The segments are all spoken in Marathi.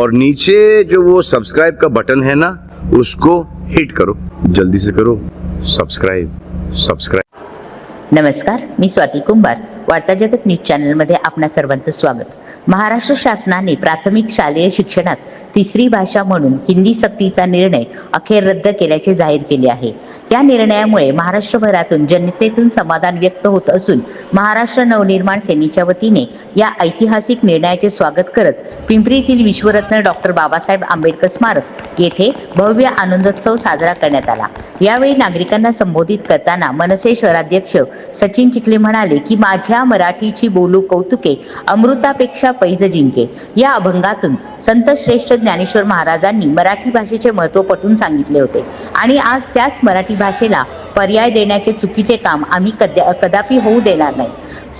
और नीचे जो वो सब्सक्राइब का बटन है ना उसको हिट करो। जल्दी से करो। सब्सक्राइब सब्सक्राइब नमस्कार मी स्वाती कुंभार। वार्ता जगत न्यूज चॅनलमध्ये आपणा सर्वांचं स्वागत. महाराष्ट्र शासनाने प्राथमिक शालेय शिक्षणात तिसरी भाषा म्हणून हिंदी सक्तीचा निर्णय अखेर रद्द केल्याचे जाहीर केले आहे. या निर्णयामुळे महाराष्ट्रभरातून जनतेतून समाधान व्यक्त होत असून महाराष्ट्र नवनिर्माण सेनेच्या वतीने या ऐतिहासिक निर्णयाचे स्वागत करत पिंपरीतील विश्वरत्न डॉक्टर बाबासाहेब आंबेडकर स्मारक येथे भव्य आनंदोत्सव साजरा करण्यात आला. यावेळी नागरिकांना संबोधित करताना मनसे शहराध्यक्ष सचिन चिखले म्हणाले की माझ्या मराठीची बोलू कौतुके अमृतापेक्षा पैज जिंके. या अभंगातून संत श्रेष्ठ ज्ञानेश्वर महाराजांनी मराठी भाषेचे महत्त्व पटवून सांगितले होते. आणि आज त्याच मराठी भाषेला पर्याय देण्याचे चुकीचे काम आम्ही कद्या कदापि होऊ देणार नाही.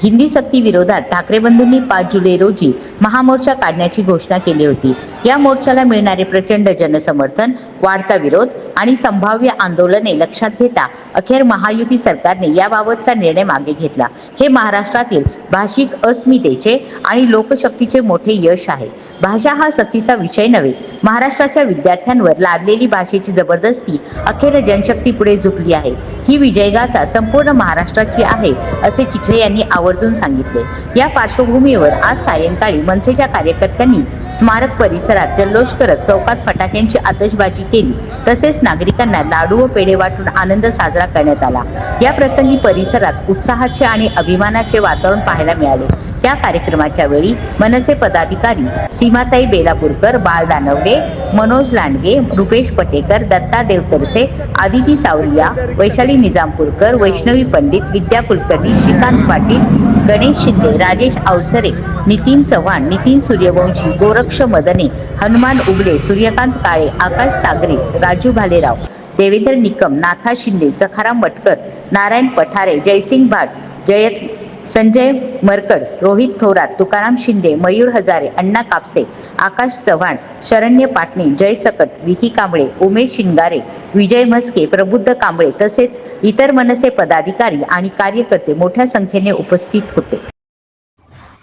हिंदी सक्ती विरोधात ठाकरे बंधूंनी पाच जुलै रोजी महामोर्चा काढण्याची घोषणा केली होती. या मोर्चाला मिळणारे प्रचंड जनसमर्थन वाढता विरोध आणि संभाव्य आंदोलने लक्षात घेता अखेर महायुती सरकारने याबाबतचा निर्णय मागे घेतला. हे महाराष्ट्रातील भाषिक अस्मितेचे आणि लोकशक्तीचे मोठे यश आहे. भाषा हा सक्तीचा विषय नव्हे. महाराष्ट्राच्या विद्यार्थ्यांवर लादलेली भाषेची जबरदस्ती अखेर जनशक्ती पुढे झुकली आहे. ही विजयगाथा संपूर्ण महाराष्ट्राची आहे असे चिखले यांनी आवर्जून सांगितले. या पार्श्वभूमीवर आज सायंकाळी मनसेच्या कार्यकर्त्यांनी स्मारक परिसरात जल्लोष करत चौकात फटाक्यांची आतषबाजी केली. तसेच नागरिकांना लाडू व पेढे वाटून आनंद साजरा करण्यात आला. या प्रसंगी परिसरात उत्साहाचे आणि अभिमानाचे वातावरण पाहायला मिळाले. या कार्यक्रमाच्या वेळी मनसे पदाधिकारी सीमाताई बेलापूरकर बाळ दानवडे मनोज लांडगे रुपेश पटेकर दत्ता देवतरसे आदिती सावरिया वैशाली निजामपूरकर वैष्णवी पंडित विद्या कुलकर्णी श्रीकांत पाटील गणेश शिंदे राजेश अवसरे नितीन चव्हाण नितीन सूर्यवंशी गोरक्ष मदने हनुमान उगले सूर्यकांत काळे आकाश सागरे राजू भालेराव देवेंद्र निकम नाथा शिंदे जखाराम भटकर नारायण पठारे जयसिंग भाट जयत संजय मरकड रोहित थोरात तुकाराम शिंदे मयूर हजारे अण्णा कापसे आकाश चव्हाण शरण्य पाटणे जय सकट विकी कांबळे उमेश शिंगारे विजय म्हस्के प्रबुद्ध कांबळे तसेच इतर मनसे पदाधिकारी आणि कार्यकर्ते मोठ्या संख्येने उपस्थित होते.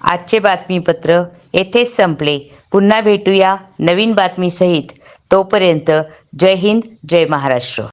आजचे बातमीपत्र येथेच संपले. पुन्हा भेटूया नवीन बातमीसहित. तोपर्यंत जय हिंद जय महाराष्ट्र.